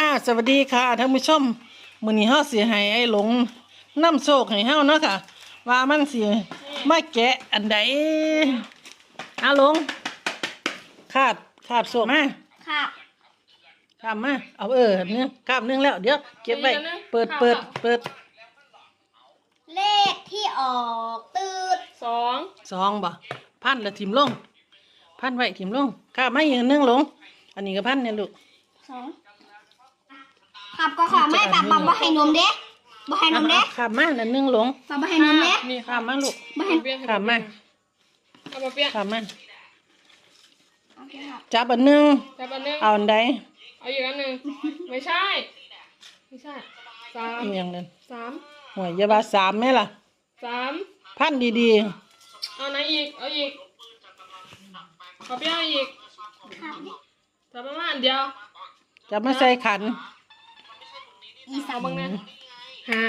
อ่าสวัสดีค่ะท่านผู้ชมมื้อนี้เฮาสิให้ไอ้หลงนำโชคให้เฮาเนาะค่ะ ว่ามันสิมาแกะอันใดอาหลงคาบคาบโชคมาค่ะ คาบมาเอาเออเนื้อคาบหนึงแล้วเดี๋ยวเก็บไว้เปิดเปิดเปิดเลขที่ออกตืดสองซองบ่พันแล้วถิ่มลง พันไว้ถิ่มลงคาบมาอีกอันหนึงหลง อันนี้ก็พันเนี่ยลูกสอง ขับก็ขาไม่แบบบ่บ่ให้นมเด้บ่ให้นมเด้คาบมาอันหนึงหลงบ่บ่ให้นมเด้นี่คาบมาลูกบ่ให้เปรี้ยวคาบมาเอามาเปรี้ยวคาบมาโอเคครับจับอันหนึงจับอันหนึงเอาอันใดเอาอีกอันหนึ่งไม่ใช่ไม่ใช่สามอีกอย่างหนึงสามหวยอยาบาสามไหมล่ะสามพันดีเอาไหนอีก เอาอีกขอเปรี้ยวอีกครับจับประมาณอันเดียวๆจะไม่ใส่ขัน อีสาเอามบ้างนะห้า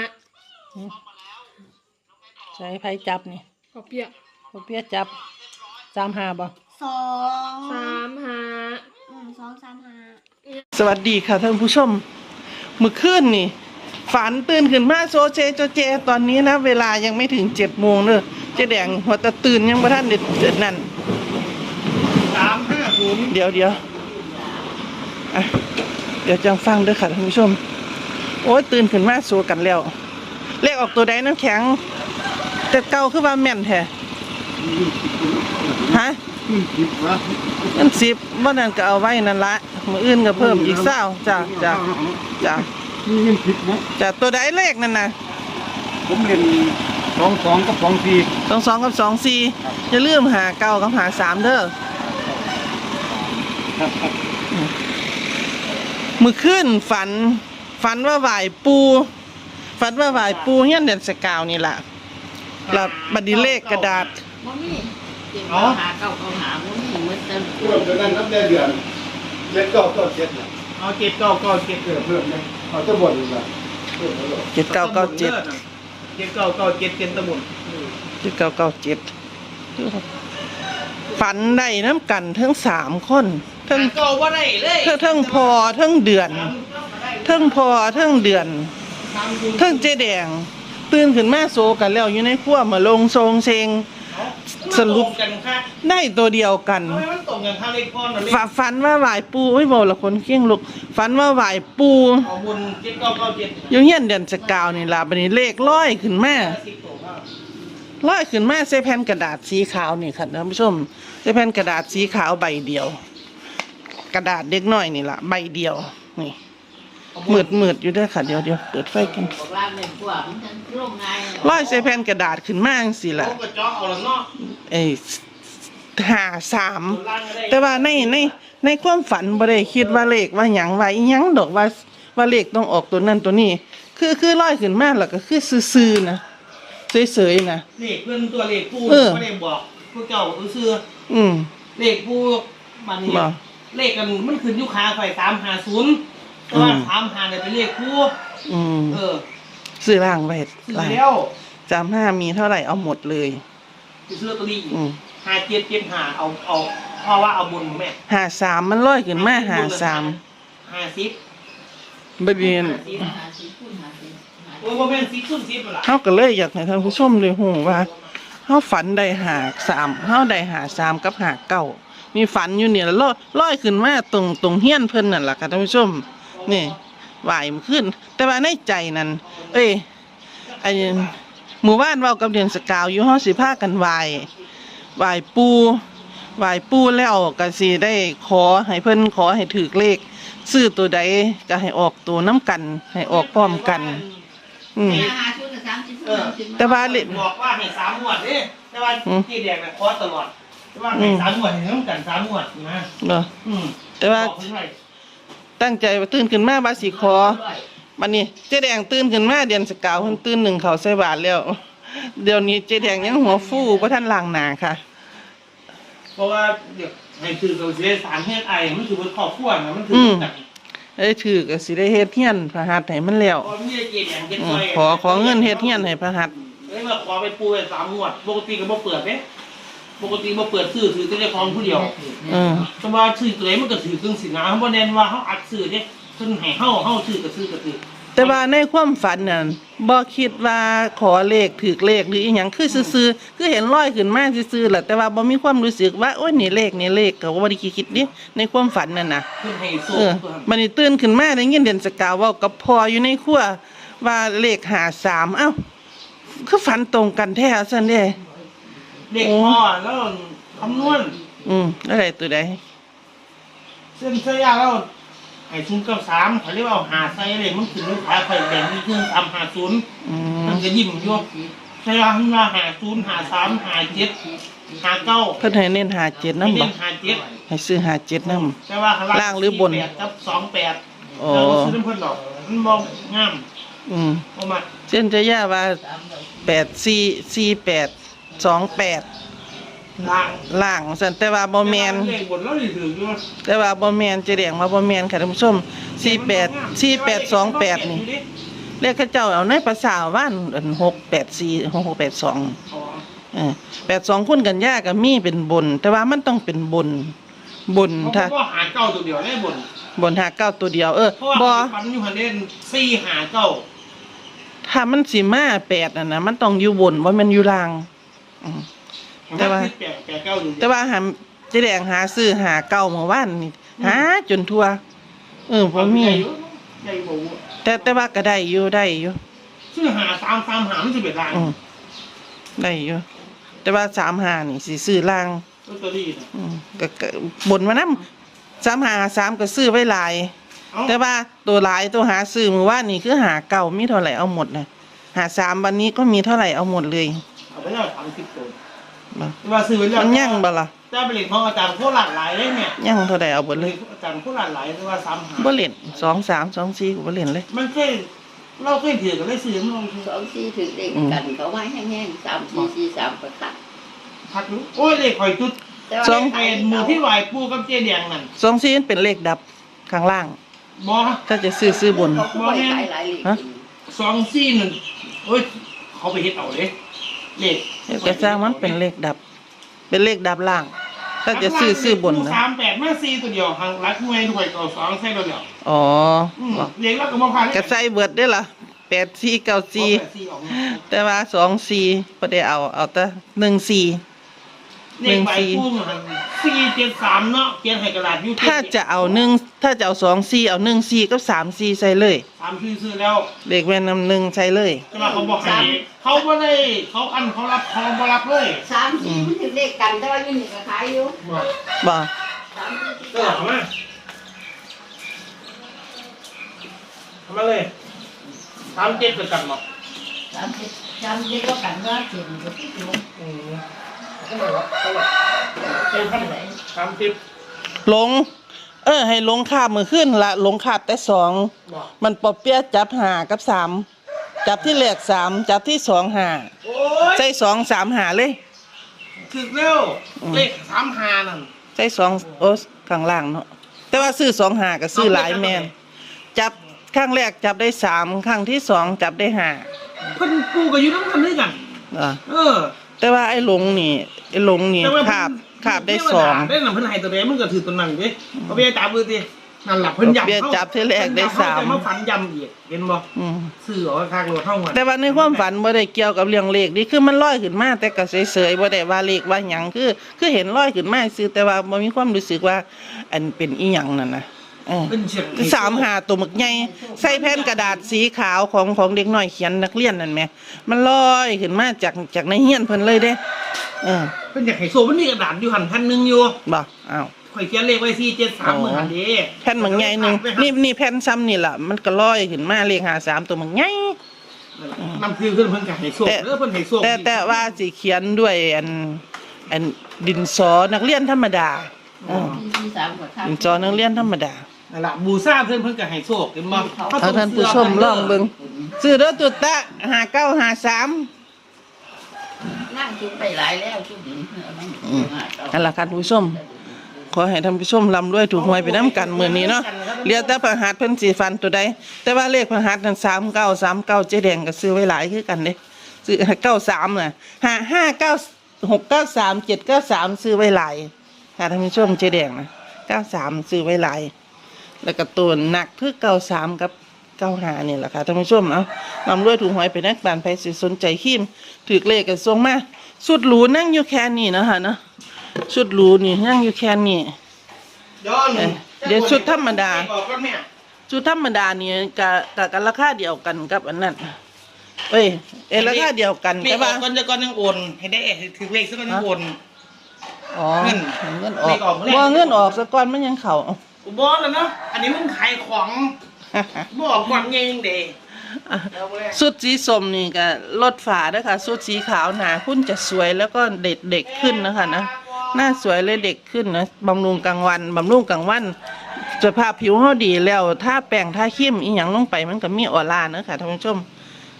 ใส่ไผจับนี่ขอเปรี้ยวพวกเพียจับสามหาบ่สองสามห้าอืมสองสามห้าสวัสดีค่ะท่านผู้ชมเมื่อคืนนี่ ฝันตื่นขึ้นมาโซเจโจเจ ตอนนี้นะ เวลายังไม่ถึงเจ็ดโมงเนอะเจ๊แดงหัวตะตื่นยังบ่ทันเด็ดเด็ดนั่นสามห้าศูนย์เดี๋ยวเดี๋ยวอะเดี๋ยวจังฟังเด้อค่ะท่านผู้ชม โอ้ยตื่นขึ้นมาโซกันแล้ว เลขออกตัวใดน้ำแข็ง แต่เก่าคือว่าแม่นแท้ฮะสิบวะมันสิบว่านั่นก็เอาไว้นั่นละมืออื่นก็เพิ่มอีกเศร้าจ้าจ้าจ้านี่ยังผิดนะจ้าตัวใดเลขนั่นนะผมเรียนสองสองกับสองสี่สองสองกับสองสี่อย่าลืมหาเก้ากับหาสามเด้อครับครับมือขึ้นฝัน ฝันว่าไหวปูฝันว่าไหวปูเฮียนเด่นสกาวนี่แหละแล้วบัดดีเลขกระดาษบ่มีเจ็บเขาหาเก้าเขาหาบ่มีเหมือนเดิมเพิ่มเดือนนั้นนับได้เดือนเจ็ดเก้าเก้าเจ็ดน่ะเอาเจ็ดเก้าเก้าเจ็ดเออเพิ่มเลยเอาจะบ่นอีกละเพิ่มแล้วเหรอเจ็ดเก้าเก้าเจ็ดเจ็ดเก้าเก้าเจ็ดเป็นตะมุนเจ็ดเก้าเก้าเจ็ดฝันได้น้ำกันทั้งสามคนทั้งเก้าว่าได้เลยเทั้งทั้งพอทั้งเดือน ทั้งพอทั้งเดือนทั้งเจแดง ตื่นขึ้นมาโซกันแล้วอยู่ในครัวมาลงทรงเชงสรุปได้ตัวเดียวกันทำไมมันฝันว่าไหวปูไม่บอกละคนเคี้ยงลูกฝันว่าไหวปูอาบุญเจ็ดเก้าเก้าเจ็ดอยู่เฮียนเดือนสกาวนี่ล่ะบัดนี้เลขร้อยขึ้นแมาสิบตัวครับร้อยขึ้นแมาใส่แผ่นกระดาษสีขาวนี่ค่ะท่านผู้ชมใส่แผ่นกระดาษสีขาวใบเดียว กระดาษเด็กน้อยนี่ล่ะใบเดียวนี่ มืดมืดๆอยู่เด้วยค่ะ เดี๋ยวเดี๋ยวเปิดไฟกันบอกว่าเป็นพวกมันทั้งร่มไงร้อยใส่แผ่นกระดาษขึ้นมาจังสิล่ะโอ้กระจอกเอาละเนาะเอ้ยหาสามล่างก็ได้แต่ว่าในในในความฝันบ่ได้คิดว่าเลขว่าหยังว่าอีหยังดอกว่าว่าเลขต้องออกตัวนั้นตัวนี้ คือคือร้อยขึ้นมาแล้วก็คือซื่อๆนะเฉยๆนะเลขเพื่อนตัวเลขผู้เออไม่ได้บอกพวกเจ้าเออซื้ออืมเลขผู้มันนี่บ่เลขกันมันขึ้นอยู่ขาไฟสามหาศูนย์ แต่ว่าอืมสามหาเนี่ยเป็นเลขผู้อืมเออซื้อล่างไว้ซื้อล่างแล้วจำห้ามีเท่าไหร่เอาหมดเลยไปซื้อลอตเตอรี่อืมหาเจ็ดเจ็ดหาเอาเอาเพราะว่าเอาบุญแม่หาสามมันร้อยขึ้นมาหาสามหาสิบบัดนี้หาสิบหาสิคูณหาสิหาโอ้ยบ่แม่นสิบซุ่มสิบเปล่าเฮาก็เลยอยากให้ท่านผู้ชมเลยฮู้ว่าเฮาฝันได้หาสามเฮาได้หาสามกับหาเก้ามีฝันอยู่เนี่ยแล้วลอยลอยขึ้นมาตรงตรงเฮียนเพิ่นนั่นล่ะค่ะท่านผู้ชม นี่ไหวมันขึ้น แต่ว่าในใจนั้นเอ้ยไอ้หมู่บ้านเว้ากับเดือนสกาวอยู่ห้องสิพากันไหวไหวปูไหวปูแล้วก็สิได้ขอให้เพิ่นขอให้ถือเลขซื้อตัวใดก็ให้ออกตัวน้ำกัน ให้ออกพร้อมกัน อืมหาชุดละสามสิบเออสิบแต่ว่าเลบอกว่าให้สามงวดเด้แต่ว่าอืมที่แดงน่ะคอตลอดแต่ว่าให้สามงวดให้ต้องกันสามงวดนะเนาะอืมแต่ว่าบอกเพิ่นไว้ ตั้งใจว่าตื่นขึ้นมาบาสิขอบัดนี้เจ๊แดงตื่นขึ้นมาเดือนสกาวเพิ่นตื่นหนึ่งเขาใส่บาทแล้วเดี๋ยวนี้เจ๊แดงยังหัวฟูบ่ทันล้างหน้าค่ะ เพราะว่าเดี๋ยวให้คือกับเสียสารเฮ็ดไอมันถือเป็นครอบครัวนะมันถืออืมกันเอ้ยถือก็สิได้เฮ็ดเฮียนพระหัตถ์ให้มันแล้วพอมีเกณฑ์อย่างเก็บอืไว้มขอขอเงินเฮ็ดเฮียนให้พระหัตถ์เอ้ยมาขอไปปูไปสามงวดปกติก็บ่เปิดเด้ ปกติบ่เปิดซื้อถือแต่เจ้าของผู้เดียวเออแต่ว่าซื้อตัวไหนมันก็ถือครึ่งสินะเขาบ่แน่นว่าเขาอัดซื้อเด้เพิ่นให้เฮาเฮาซื้อก็ซื้อก็ซื้อแต่ว่าในความฝันน่ะบ่คิดว่าขอเลขถือเลขหรืออีหยังคือซื่อๆคือเห็นลอยขึ้นมาซื่อๆแหละแต่ว่าบ่มีความรู้สึกว่าโอ้ยนี่เลขนี่เลขก็บ่ได้คิดดิในความฝันนั่นน่ะ เพิ่นให้โซ่เออมันนี่ตื่นขึ้นมาได้ยินเดือนสกาวเว้ากับพ่ออยู่ในครัวว่าเลข53เอ้า คือฝันตรงกันแท้ซั่นเด้ เด็กพ่อแล้วคำนวณอืมอะไรตัวใดเส้นเสียยาแล้วให้ศูนย์กับสามเขาเรียกว่าเอาหาไซเลยมันขึ้นด้วยขาไข่แดงมีเครื่องทำหาศูนย์อืมันมจะยิ้มอยู่ใช่ว่าขึ้นมาหาศูนย์หาสามหาเจ็ดหาเก้าเพิ่นให้เน้น57นำไม่บ่เล่นหาเจ็ดให้ซื้อ57นำแต่ว่าข้ล่างหรือบนสี่แปดกับสองแปดโอ้เราก็ซื้อน้ำเพิ่นดอกมันมองงามอืมเอามาเช่นจะย่าว่าแปดสี่สี่แปด สองแปดล่างล่างสันแต่ว่าบ่แมนเลขบนแล้วนี่ถืออยู่แต่ว่าบ่แมนจะเรียงว่าบ่แมนค่ะท่านผู้ชมสี่แปดสี่แปดสองแปดนี่เรียกเข้าเจ้าเอาในภาษาว่านอันหกแปดสี่หกหกแปดสองอ๋อเออแปดสองคุณกันยากับมีเป็นบน แต่ว่ามันต้องเป็นบนบนเขาถ้าก็หาเก้าตัวเดียวได้บนบนหาเก้าตัวเดียว เออเพราะว่าบ่ฟันอยู่หันเด่นสี่หาเก้าถ้ามันสิมาแปดน่ะนะมันต้องอยู่บนว่ามันอยู่ล่าง อืม แต่ว่า แปดแปดเก้าอยู่แต่ว่าหาเจะแดงหาซื้อหาเก่าเมื่อวานนี่หาจนทั่ว เออบ่มี ใหญ่อยู่ใหญ่กว่าวัวแต่แต่ว่าก็ได้อยู่ได้อยู่ชื่อหาสามสามหามันจะเป็นล้านอืมได้อยู่ แต่ว่าสามหานี่สิซื้อล่าง ลอตเตอรี่นะอืมก็ก็บนมานํสามหาสามก็ซื้อไว้หลาย เอ้าแต่ว่าตัวหลายตัวหาซื้อมือว่านนี่คือหาเก่ามีเท่าไหร่เอาหมดนะหาสามวันนี้ก็มีเท่าไหร่เอาหมดเลย เอาไปแล้วสามสิบตัวบ่แต่ว่าซื้อไว้แล้วมันยั่งบ่ล่ะเจ้าไปเรียนของอาจารย์โคตรหลากหลายเลยเนี่ยยั่งเท่าไหร่เอาหมดเลยอาจารย์โคตรหลากหลายแต่ว่าสามหาบ่เล่นสองสามสองสี่ก็บ่เล่นเลย มันเคยเราเคยถือกันได้ซื้อมันลงทุนสองสี่ถึงเด็กกันเขาไว้แห้งๆสามสี่สี่สามก็ตัดพักรู้โอ้ยเลขข่อยจุดแต่ว่าสองไอ้หมูที่ไหวปูกับเจ๊แดงนั่นสองสี่เป็นเลขดับข้างล่างบอถ้าจะซื้อซื้อบนเขาก็ไม่ขายหลายเหรียญสองซี่นั่นโอ้ยเขาไปเฮ็ดเอาเลย เลขแต่จ้างมันเป็นเลขดับ เป็นเลขดับล่าง ถ้าจะซื้อซื้อบนนะ สามแปดมาสี่ตัวเดียวทางรักมวยด้วยก็สองใส่ตัวเดียวอ๋ออืมเลขแล้วก็มาพานกระใส่เบิดได้อล่ะแปดสี่เก้าสี่ สี่ออกมา แต่ว่าสองสี่ก็ได้เอาเอาแต่หนึ่งสี่ เลขใบพุ่งสี่เจ็ดสามเนาะเขียนให้กระดาษยูถ้าจะเอาหนึ่งถ้าจะเอาสองสี่เอาหนึ่งสี่กับสามสี่ใส่เลยสามชื่อซื้อแล้วเลขแม่นำหนึ่งใส่เลยใช่ไหมเขาบอกให้เขาไม่ได้เขาอันเขารับเขาไม่รับเลยสามสี่มันถึงเด็กกันแต่ว่าอยืนนี่ก็ขายอยู่บ่สามสี่ก็หลังมาทำมาเลยสามเจ็ดเกิดกันหรอสามสิบสามสิบก็กันว่าเจ็ดก็ที่อยู่อืมก็ เลยว่าก็เลยเป็นพันไหนสามสิบหลง เออ ให้หลงขาบมือขึ้นละหลงขาบแต่สองบอกมันปอเปียะจับหากับสามจับที่แรกสามจับที่สองหาโอ้ยใส่สองสามหาเลยถึกเร็วอืมเลขสามหานั่นใส่สองโอ้ข้างล่างเนาะแต่ว่าซื้อสองหากับซื้อหลายแมนจับข้างแรกจับได้สามข้างที่สองจับได้ห้าเพิ่นปูกับอยู่น้ำกันด้วยกันอะเออ แต่ว่าไอ้หลงนี่ไอ้หลงนี่แต่ว่าขาบขาบได้สองได้หนังเพิ่นให้ตัวเดียวมันก็ถือตัวนั้นดิเอาไปจับมือดินั่นหลับเพิ่นยำเบี้ยจับที่แรกได้สาม เพิ่นยำเขจะมาฝันยำอีกเห็นบ่อืมซื้อเอาข้างรถเท่ากันแต่ว่าในความฝันบ่ได้เกี่ยวกับเรื่องเลขนี่คือมันลอยขึ้นมาแต่ก็เฉยๆบ่ได้ว่าเลขว่าหยังคือ คือเห็นลอยขึ้นมาซื่อแต่ว่าบ่มีความรู้สึกว่า อันเป็นอีหยังนั่นนะ เออเป็นเฉียดสามหาตัวหมึกใหญ่ใส่แผ่นกระดาษสีขาวของของเด็กน้อยเขียนนักเรียนนั่นแหมมันลอยขึ้นมาจากจากในเฮียนเพิ่นเลยเด้เออเพิ่นอยากให้โซมันมีกระดาษอยู่หันพันหนึงอยู่บ่อ้าวข่อยเขียนเลขไว้สี่เจ็ดสามมือหันเด้แผ่นหมึกใหญ่หนึงนี่นี่แผ่นซ้ำนี่ล่ะมันก็ลอยขึ้นมาเลขหาสามตัวหมึกใหญ่นำคือเพิ่นเพิ่นก็ให้โซแต่เด้อเพิ่นให้โซแต่แต่ว่าสิเขียนด้วยอันอันดินสอนักเรียนธรรมดาเออสี่สี่สามก็ทำดินสอนักเรียนธรรมดา นั่นล่ะบูซาเพิ่นเพิ่นก็ให้โซเห็นบ่เอาท่านผู้ชมลองเบิ่งซื้อเด้อตุดตะหาเก้าหาสามนั่งจุดไปหลายแล้วจุดนี้เอามานั่นล่ะค่ะท่านผู้ชมขอให้ท่านผู้ชมร่ำรวยถูกหวยไปน้ำกันมื้อนี้เนาะเรียกแต่พระหัตถ์เพิ่นสิฟันตัวใดแต่ว่าเลขพระหัตถ์นั้น39 39เจ๊แดงก็ซื้อไว้หลายคือกันเด้ซื้อ93น่ะ5 5 9 6 9 3 7 9 3ซื้อไว้หลายค่ะท่านผู้ชมเจ๊แดงนะ93ซื้อไว้หลาย แล้วก็ตัวหนักคือเก้าสามกับเก้าหานี่แหละค่ะท่านผู้ชมเอานำด้วยถุงหอยไปนักบานไปสิสนใจขีมถือเลขกันทรงมาสุดหรูนั่งอยู่แค่นี้นะคะเนาะชุดหรูนี่นั่งอยู่แค่นี้ย้อนเอ้ยเดี๋ยวชุดธรรมดาออกแล้วแม่ชุดธรรมดานี่กับกับกันราคาเดียวกันกับอันนั้นเอ้ยเอยราคาเดียวกันเลแต่ขอว่าอกก่อนจะก่อนยังโอนให้ได้ถือเลขซะก่อนยังโอนอ๋อเงินเงินออกเลขออกเลขว่าเงินออกสะก่อนมันยังเข่า กูบอกแล้วเนาะ อันนี้มึงขายของบอกก่อนไงยังเดย์เอาไปเลยสุดสีส้มนี่ก็ลดฝาด้วยค่ะสุดสีขาวหนาคุณจะสวยแล้วก็เด็ดเด็กขึ้นนะคะนะหน้าสวยเลยเด็กขึ้นนะบำรุงกลางวันบำรุงกลางวันสภาพผิวเขาดีแล้วถ้าแป้งถ้าเข้มอีหยังลงไปมันก็มีออร่าเนอะค่ะท่านผู้ชม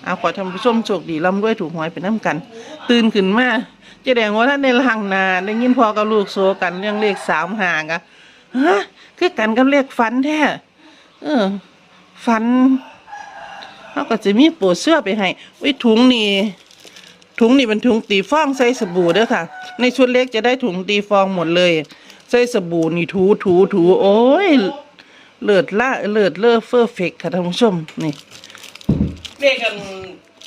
เอาขอท่านผู้ชมโชคดีร่ำรวยถูกหวยไปน้ำกัน ตื่นขึ้นมาเจ๊แดงว่าท่านในลังนาได้ยินพอกับลูกโซกันเรื่องเลขสามหางอะ ฮะคือกันกับเลขฟันแท้เออฟันเขาก็จะมีโปรเสื้อไปให้ไว้ถุงนี่ถุงนี่เป็นถุงตีฟองใส่สบู่เด้อค่ะ ในชุดเล็กจะได้ถุงตีฟองหมดเลย ใส่สบู่นี่ถูถูถูโอ้ยเลิศละเลิศเลอเฟอร์เฟกค่ะท่านผู้ชมนี่เลขกัน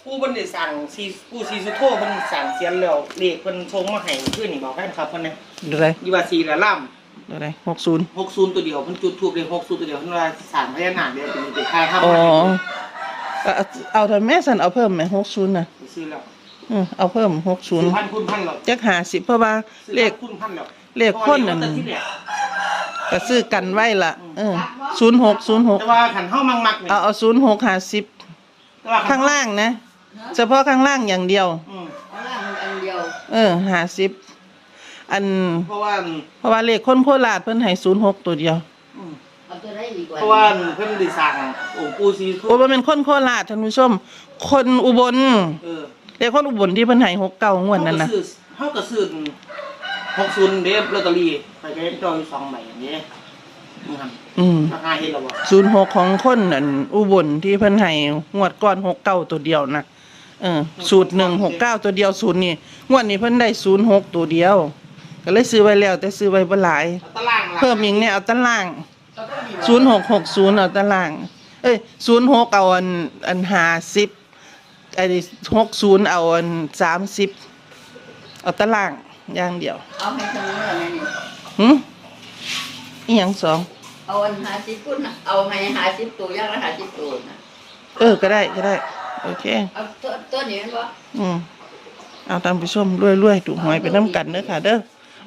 ผู้บันได้สั่งซีผู้ซีสุโธเพิ่นสั่งเสียนแล้วเลขเพิ่นส่งมาให้ขึ้นนี่บอกให้ครับเพิ่นนะดูไรยี่ว่าซีละล่ำ ดูไรหกศูนย์หกศูนย์ตัวเดียวเพิ่นจุดทูบเลขหกศูนย์ตัวเดียวเพิ่นว่าสั่งพญานาคเดียวเป็นไปทายครับอ๋อเอาเอาทำแม่สันเอาเพิ่มไหมหกศูนย์นะซื้อแล้วอืมเอาเพิ่มหกศูนซื้ย์อพันคุณพันแล้วจักหาสิเพราะว่าซื้อเลขคุณพันแล้วเลขคนนั่นแต่ที่เนี่ยก็ซื้อกันไว้ละเออศูนย์หกศูนย์หกแต่ว่าขันเฮามังมักเนี่ยเอาเอาศูนย์หกหาสิบแต่ว่าข้างล่างนะ เฉพาะข้างล่างอย่างเดียวอืมข้างล่างมันอันเดียว เออหาสิบ อัน เพราะว่า เพราะว่าเลขคนโคราชเพิ่นให้ศูนย์หกตัวเดียวอืมเอาตัวได้ดีกว่าเพราะว่าเพิ่นได้สั่งองค์ปู่ซีสุโธโอ้บ่เป็นคนโคราชท่านผู้ชม คนอุบลเออเลขคนอุบลที่เพิ่นให้หกเก้างวดนั้นน่ะเฮาก็ซื้อหกศูนย์เด้ลอตเตอรี่ไปก็ได้จอยสองใบอย่างนี้มึงทอืมำราคาเฮ็ดแล้วบ่ศูนย์หกของคนอันอุบลที่เพิ่นให้งวดก่อนหกเก้าตัวเดียวนะเออสูตรหนึ่งหกเก้าตัวเดียวศูนย์นี่งวดนี้เพิ่นได้ศูนย์หกตัวเดียว ก็เลยซื้อไว้แล้วแต่ซื้อไว้บ่หลาย เอาตารางล่ะเพิ่มอีกเนี่ยเอาตารางเอาตารางศูนย์หกหกศูนย์เอาตาราง เอ้ยศูนย์หกเอาอันอันหาสิบไอ้หกศูนย์เอาอันสามสิบเอาตารางอย่างเดียวเอาให้เสมอเลยนี่หืมอีหยังสองเอาอันหาสิบปุ่นน่ะเอาให้หาสิบตัวอย่างละหาสิบตัวนะเออก็ได้ก็ได้ โอเค เอาตัวตัวนี้มันบ่ อืมเอาตามไปชมรวยรวยๆถูกหวยไปน้ำกันเด้อค่ะเด้อ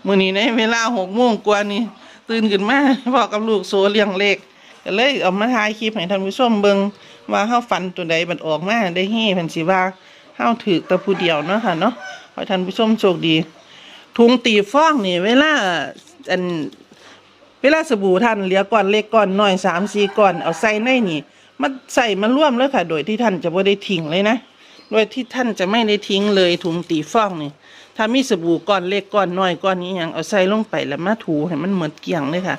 มื้อนี้ในเวลาหกโมงกว่านี่ตื่นขึ้นมาบอกกับลูกโซเลี้ยงเลขก็เลยเอามาถ่ายคลิปให้ท่านผู้ชมเบิ่งว่าเฮาฝันตัวใดมันออกมาได้เฮ้เพิ่นสิว่าเฮาถือแต่ผู้เดียวเนาะค่ะเนาะขอท่านผู้ชมโชคดีถุงตีฟองนี่เวลาอันเวลาสบู่ท่านเหลือก้อนเล็กก้อนน้อยสามสี่ก้อนเอาใส่ในนี่มันใส่มาร่วมเลยค่ะ โดยที่ท่านจะไม่ได้ทิ้งเลยนะ โดยที่ท่านจะไม่ได้ทิ้งเลยถุงตีฟองนี่ ถ้ามีสบู่ก้อนเล็กก้อนน้อยก้อนนี้ยังเอาใส่ลงไปแล้วมาถูให้มันเหมือนเกลี่ยงเลยค่ะ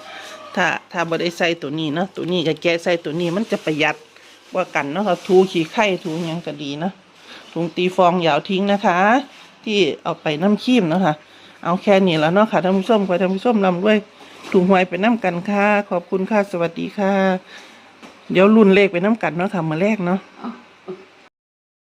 ถ้าถ้าบ่ได้ใส่ตัวนี้เนาะตัวนี้กับแกะใส่ตัวนี้มันจะประหยัดกว่ากันเนาะค่ะถูขี้ไข่ถูยังก็ดีเนาะถุงตีฟองอย่าเอาทิ้งนะคะ ที่เอาไปน้ำขี้มเนาะค่ะเอาแค่นี้แล้วเนาะค่ะท่านผู้ชมขอท่านผู้ชมรำด้วยถูกหวยไปน้ำกันค่ะ ขอบคุณค่ะ สวัสดีค่ะ เดี๋ยวรุ่นเลขไปน้ำกันเนาะค่ะมาแรกเนาะ